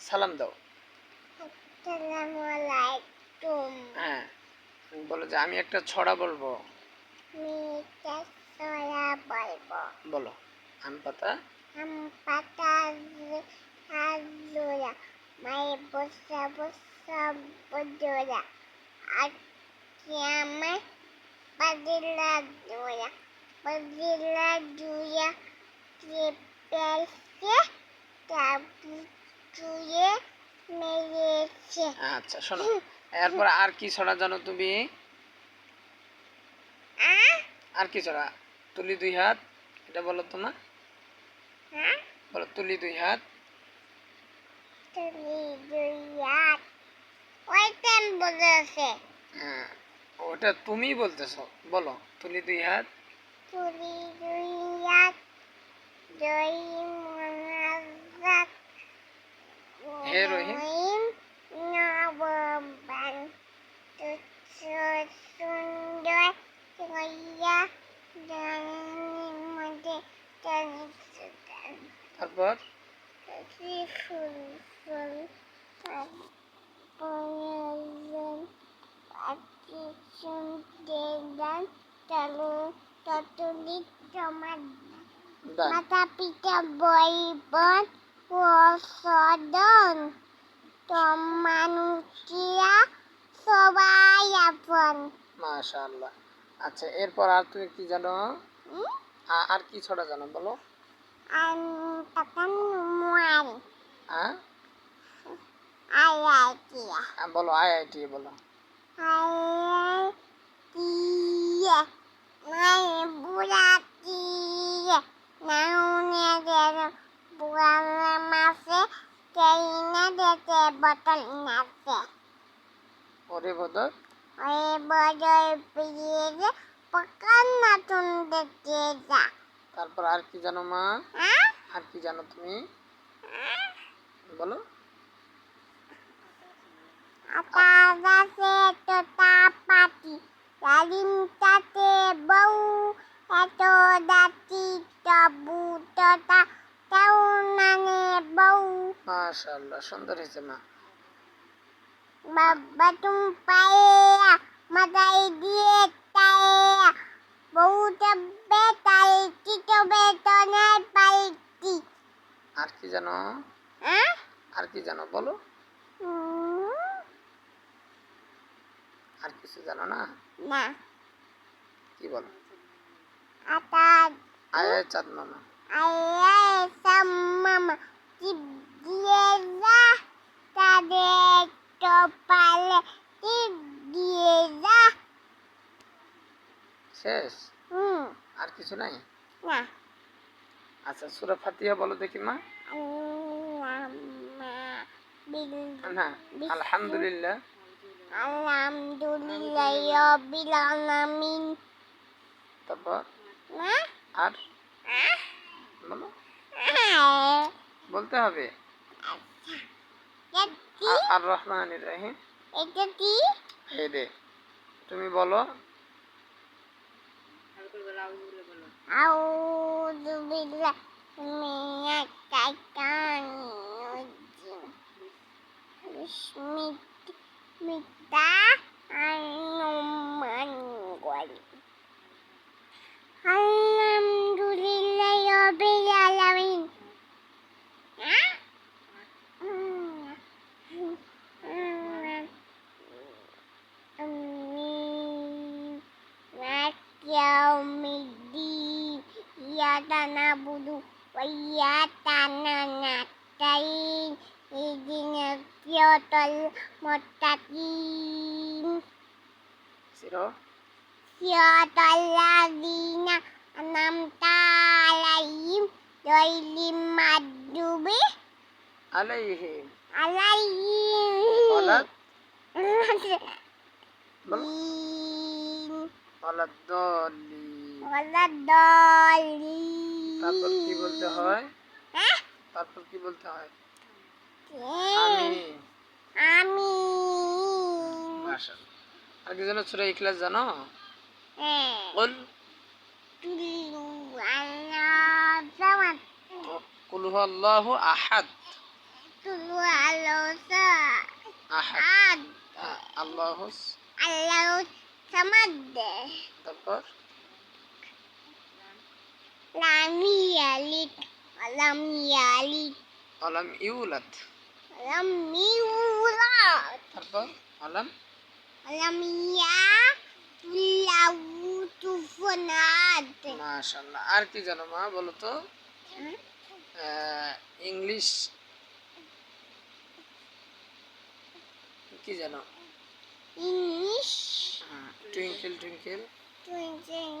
সালাম দাও। হ্যাঁ বলো যে আমি একটা ছড়া বলব। বলো আম পাতা? আম পাতা হাজুরা মায়ে বসা বসা বজোরা আর কি আমার পাদিলা জোয়া পাদিলা জুয়া চেপেছে তাবু চুয়ে মেরেছে। আচ্ছা শোনো। এরপর আর কি ছড়া জানো তুমি? আর কি ছড়া? তুলি দুই হাত এটা বলো তো না হ্যাঁ বলো তুলি দুই হাত। তুলি দুইয়াত ওইটান বলেছে। হ্যাঁ, ওটা তুমি বলতেছো। বলো তুলি দুই হাত। তুলি দুইয়াত জয় চালু ততুলি তোমার দান মাতা পিতা বই বোন সদন মানুষিয়া সবাই আপন। মাশাআল্লাহ। আচ্ছা এরপর আর তুমি কি জানো? আর কি ছড়া জানো বলো? হ্যাঁ? বলো আইআইটি বলো। আয় কিয়া নাই বুড়া ওরে বদর ওই বদল পিয়ে পকান নতুন দেখতে যা। তারপর আর কি জানো মা? হ্যাঁ? আর কি জানো তুমি? বলো। বউ এত দাতি তবু নানে বউ। মাশাআল্লাহ সুন্দর হয়েছে মা। বাবা তুম পায়ে মাথায় দিয়ে তায়ে। বউ তবে তাই চিটো বেতনের পাইতি আর কি জানো? হ্যাঁ? আর কি জানো বলো? আর কিছু জানো না? না। কি বলো? আটা আয় চাঁদ মামা। আয় সাম্মামা টিপ দিয়ে যা তাদের কপালে টিপ দিয়ে যা। শেষ? হুম। আর কিছু নাই? না। আচ্ছা সুরা ফাতিহা বলো দেখি মা। না আলহামদুলিল্লাহ। আলহামদুলিল্লাহ রবিল আলামিন। তারপর? আর? বলো। আহ, বলতে হবে। আর রহমান রাহিম। এটা কি? এই দে তুমি বলো। আউযু বিল্লাহ মিনাশ يوم الدين إياك نعبد وإياك نستعين اهدنا الصراط المستقيم Sino? صراط الذين أنعمت عليهم غير المغضوب عليهم عليهم غلط غلط الضالين তারপর কি বলতে হয়? হ্যাঁ? তারপর কি বলতে হয়? আমি। আমি। মাশাআল্লাহ। আর কি জানো সূরা ইখলাস জানো? হ্যাঁ। বল। কুল হু আল্লাহু আহাদ। কুল হু আল্লাহু আহাদ। আল্লাহু আল্লাহু সামাদ। তারপর? লাম ইয়ালিদ লাম ইয়ালিদ আলাম ইউলাদ লাম ইউলাদ তারপর ইয়ালাউ তুফনাদ মাশাল্লাহ আর কি জানো মা বলো তো? ইংলিশ কি জানো? English twinkle twinkle twinkle